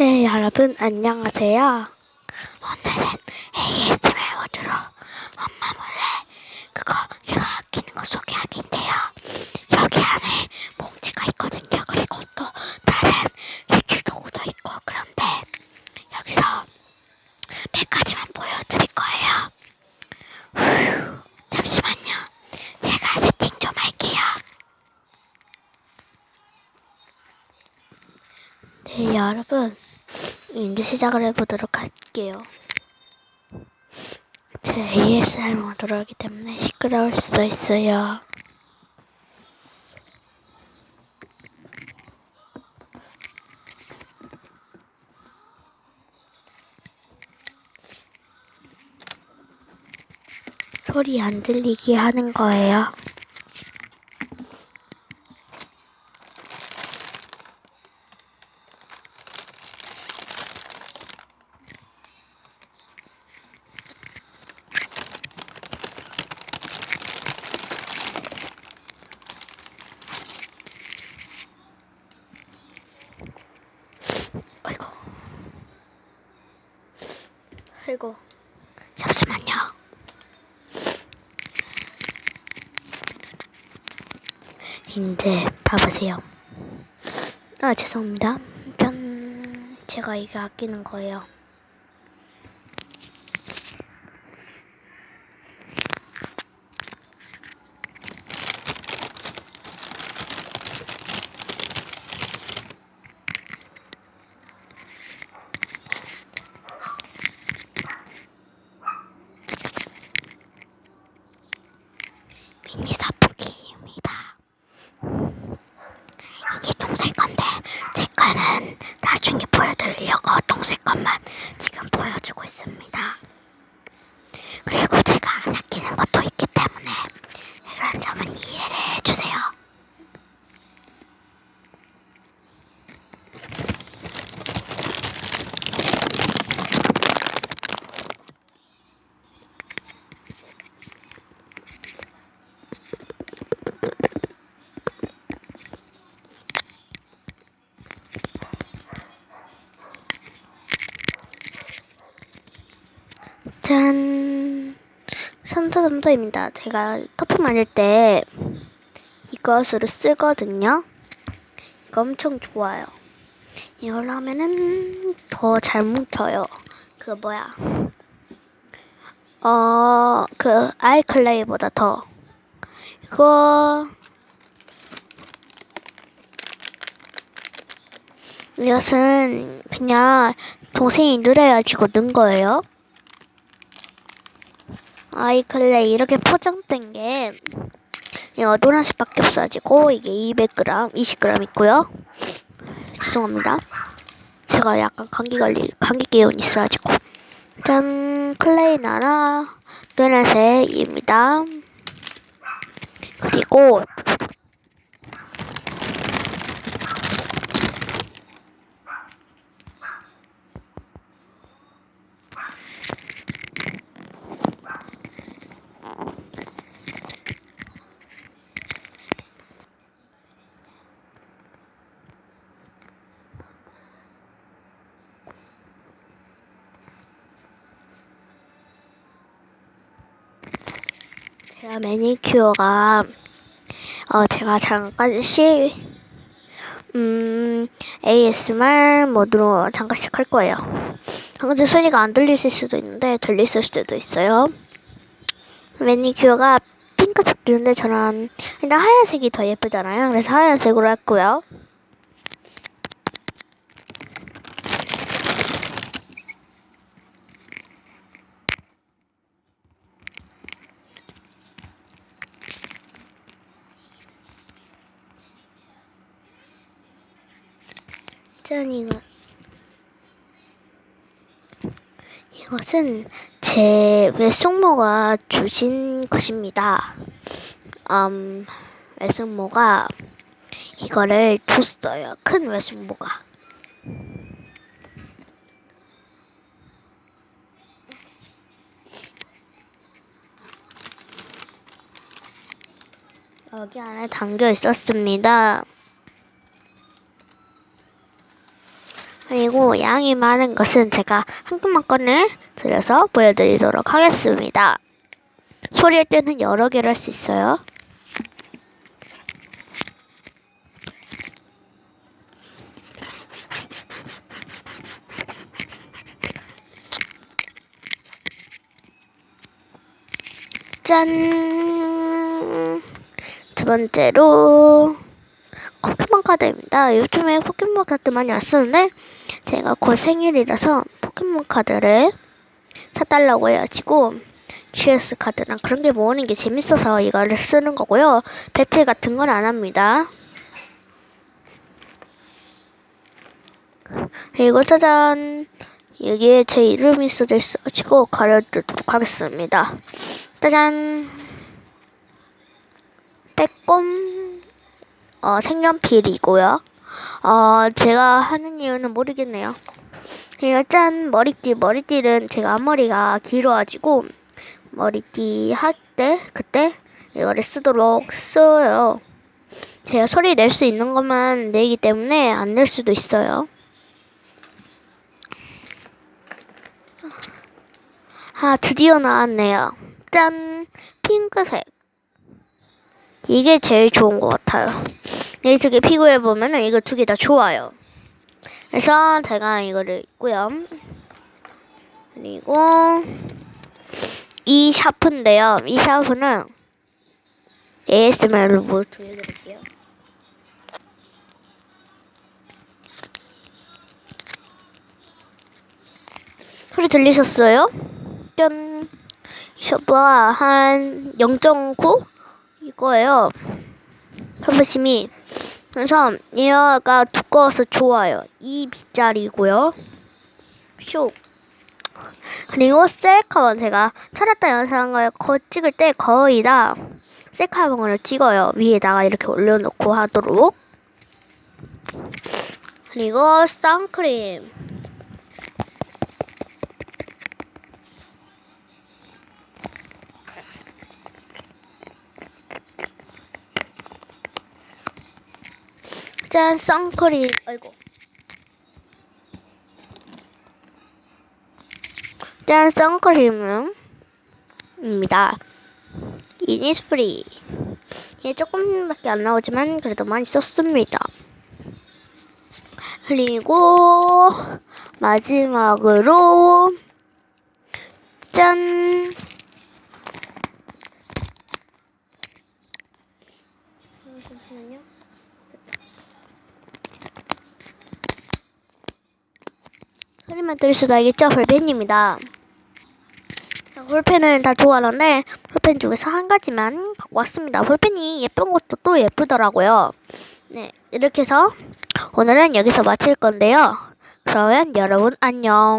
네, 여러분, 안녕하세요. 오늘은 ASMR 모드로 엄마 몰래 그거 제가 아끼는 거 소개하기인데요. 여기 안에 몽지가 있거든요. 그리고 또 다른 리퀴도구도 있고, 그런데 여기서 몇 가지만 보여드릴 거예요. 휴, 잠시만요. 제가 세팅 좀 할게요. 네, 여러분. 이제 시작을 해보도록 할게요. 제 ASR 모드로 하기 때문에 시끄러울 수 있어요. 소리 안 들리게 하는 거예요. 아이고. 아이고. 잠시만요. 이제 봐보세요. 아, 죄송합니다. 편, 제가 이게 아끼는 거예요. 미니 사포기입니다. 이게 동생 건데 제 거는 나중에 보여드리려고 동생 것만 보여주고 있습니다. 그리고 제가 안 아끼는 것도 있기 때문에 이런 점은 이해를 해주세요. 짠! 선사점도입니다. 제가 커피 만들 때 이것으로 쓰거든요. 이거 엄청 좋아요. 이걸로 하면은 더 잘 뭉쳐요. 그 뭐야? 어, 그 아이클레이보다 더. 이거 이것은 그냥 동생이 느려가지고 넣은 거예요. 아이클레이 이렇게 포장된 게 이거 노란색밖에 없어가지고 이게 200g, 20g 있고요. 죄송합니다. 제가 약간 감기 걸리 감기 기운 있어가지고 짠 클레이 나라 노란색입니다. 그리고 제가 매니큐어가 어 제가 잠깐 시 음, ASMR 모드로 잠깐씩 할 거예요. 근데 소리가 안 들리실 수도 있는데 들릴 수도 있어요. 매니큐어가 핑크색 있는데 저는 일단 하얀색이 더 예쁘잖아요. 그래서 하얀색으로 했고요. 짠 이거 이것은 제 외숙모가 주신 것입니다. 음, 외숙모가 이거를 줬어요. 큰 외숙모가. 여기 안에 담겨 있었습니다. 그리고 양이 많은 것은 제가 한꺼만 꺼내 들여서 보여드리도록 하겠습니다. 소리할 때는 여러 개를 할 수 있어요. 짠! 두 번째로 포켓몬 카드입니다. 요즘에 포켓몬 카드 많이 안 쓰는데 제가 곧 생일이라서 포켓몬 카드를 사달라고 해가지고 GS 카드랑 그런 게 모으는 게 재밌어서 이거를 쓰는 거고요. 배틀 같은 건 안 합니다. 그리고 짜잔 여기에 제 이름이 써져 있어가지고 가려두도록 하겠습니다. 짜잔 빼꼼 어, 색연필이고요. 어, 제가 하는 이유는 모르겠네요. 그리고 짠 머리띠 머리띠는 제가 앞머리가 길어가지고 머리띠 할 때 그때 이거를 쓰도록 써요. 제가 소리 낼 수 있는 것만 내기 때문에 안 낼 수도 있어요. 아 드디어 나왔네요. 짠 핑크색. 이게 제일 좋은 것 같아요. 이 두 개 피구해 보면은 이거 두 개 다 좋아요. 그래서 제가 이거를 있고요. 그리고 이 샤프인데요. 이 샤프는 ASMR로 뭐 보여드릴게요. 소리 들리셨어요? 짠. 샤프가 한0.9이 거예요. 샤프심이. 그래서 얘가 두꺼워서 좋아요. 이 빗자리고요. 슉. 그리고 셀카만 제가 찾았다 영상을 거 찍을 때 거의 다 셀카봉을 찍어요. 위에다가 이렇게 올려놓고 하도록. 그리고 선크림. 짠 선크림. 아이고. 짠 선크림입니다. 이니스프리. 얘 조금밖에 안 나오지만 그래도 많이 썼습니다. 그리고 마지막으로 짠. 잠시만요. 소리만 들으셔도 알겠죠? 볼펜입니다. 볼펜은 다 좋아하는데 볼펜 중에서 한 가지만 갖고 왔습니다. 볼펜이 예쁜 것도 또 예쁘더라고요. 네, 이렇게 해서 오늘은 여기서 마칠 건데요. 그러면 여러분 안녕.